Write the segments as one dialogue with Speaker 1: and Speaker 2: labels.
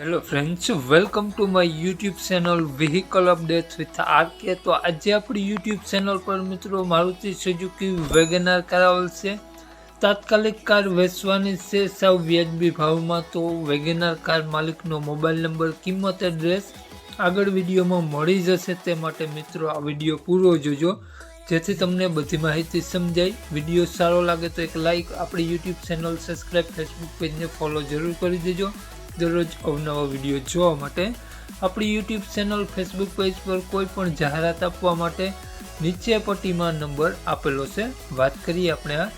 Speaker 1: Hello friends welcome to my YouTube channel vehicle updates with R K તો આજે આપણી YouTube channel પર મિત્રો, મારુતિ સુઝુકી વેગનાર કરાવેલ છે. તાત્કાલિક કાર વેચવાની છે સાવ વ્યાજબી ભાવમાં. તો વેગનાર કાર માલિકનો મોબાઈલ નંબર, કિંમત, એડ્રેસ આગળ વિડીયોમાં મળી જશે તે માટે મિત્રો, આ વીડિયો પૂરો જોજો. જેથી તમને બધી માહિતી સમજાય. વીડિયો સારો લાગે તો એક લાઈક આપણી યુટ્યુબ ચેનલ સબસ્ક્રાઈબ ફેસબુક પેજને ફોલો જરૂર કરી દેજો. દરરોજ અવનવા વીડિયો જોવા માટે આપણી યુટ્યુબ ચેનલ ફેસબુક પેજ પર કોઈ પણ જાહેરાત આપવા માટે નીચે પટ્ટીમાં નંબર આપેલો છે. વાત કરીએ આપણે આ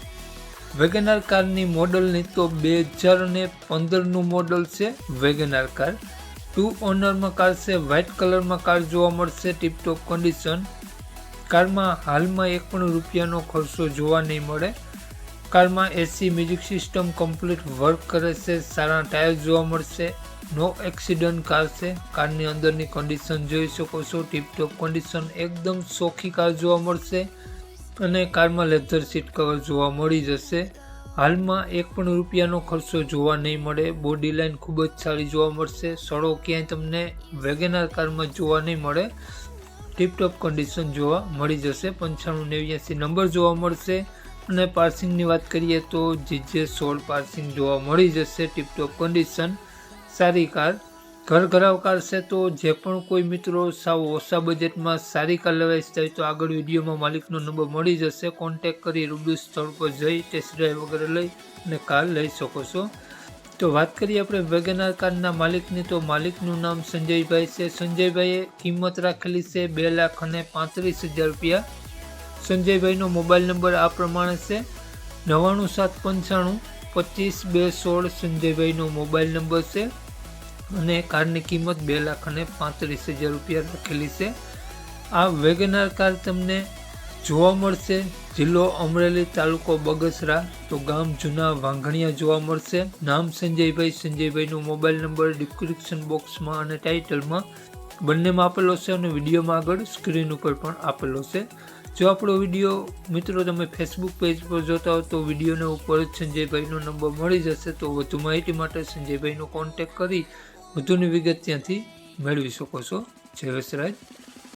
Speaker 1: વેગનાર કારની મોડલની તો બે હજાર અને પંદરનું મોડલ છે વેગનાર કાર. ટુ ઓનરમાં કાર છે વ્હાઇટ કલરમાં કાર જોવા મળશે ટીપટોપ કન્ડિશન કારમાં હાલમાં એક પણ રૂપિયાનો ખર્ચો જોવા નહીં મળે. કારમાં AC music system complete work કરે છે, સારા ટાયર જોવા મળશે નો એક્સિડન્ટ કાર છે કારની અંદરની કન્ડિશન જોઈ શકો છો ટીપટોપ કન્ડિશન એકદમ સોખી કાર જોવા મળશે અને કારમાં લેધર સીટ કવર જોવા મળી જશે. હાલમાં એક પણ રૂપિયાનો ખર્ચો જોવા નહીં મળે બોડી લાઇન ખૂબ જ સારી જોવા મળશે, સડો ક્યાંય તમને વેગેનાર કારમાં જોવા નહીં મળે ટીપટોપ કન્ડિશન જોવા મળી જશે, પંચાણું નેવ્યાસી નંબર જોવા મળશે અને પાર્સિંગની વાત કરીએ તો જીજે સોળ પાર્સિંગ જોવા મળી જશે ટીપટોપ કન્ડિશન સારી કાર ઘર કાર છે તો જે પણ કોઈ મિત્રો સાવ ઓછા બજેટમાં સારી કાર લેવાય હોય તો આગળ વિડીયોમાં માલિકનો નંબર મળી જશે. કોન્ટેક કરી રૂબરૂ સ્થળ પર જઈ ટેસ્ટ ડ્રાઈવ વગેરે લઈ અને કાર લઈ શકો છો. તો વાત કરીએ આપણે વેગેનાર કારના માલિકની તો માલિકનું નામ સંજયભાઈ છે. સંજયભાઈએ કિંમત રાખેલી છે બે લાખ અને પાંત્રીસ હજાર રૂપિયા. સંજયભાઈનો મોબાઈલ નંબર આ પ્રમાણે છે. નવ્વાણું સાત પંચાણું પચીસ બે સોળ સંજયભાઈનો મોબાઈલ નંબર છે. અને કારની કિંમત બે લાખ અને પાંત્રીસ હજાર રૂપિયા રાખેલી છે. આ વેગનાર કાર તમને જોવા મળશે. જિલ્લો અમરેલી તાલુકો બગસરા, તો ગામ જૂના વાંઘણિયા જોવા મળશે. નામ સંજયભાઈ, સંજયભાઈનો મોબાઈલ નંબર ડિસ્ક્રિપ્શન બોક્સમાં અને ટાઇટલમાં બંનેમાં આપેલો છે અને વિડીયોમાં આગળ સ્ક્રીન ઉપર પણ આપેલો છે. જો આપણો વીડિયો, મિત્રો, તમે ફેસબુક પેજ પર જોતા હો તો વિડીયોના ઉપર જ સંજયભાઈનો નંબર મળી જશે. તો વધુ માહિતી માટે સંજયભાઈનો કોન્ટેક કરી વધુની વિગત ત્યાંથી મેળવી શકો છો. જય વસરાજ.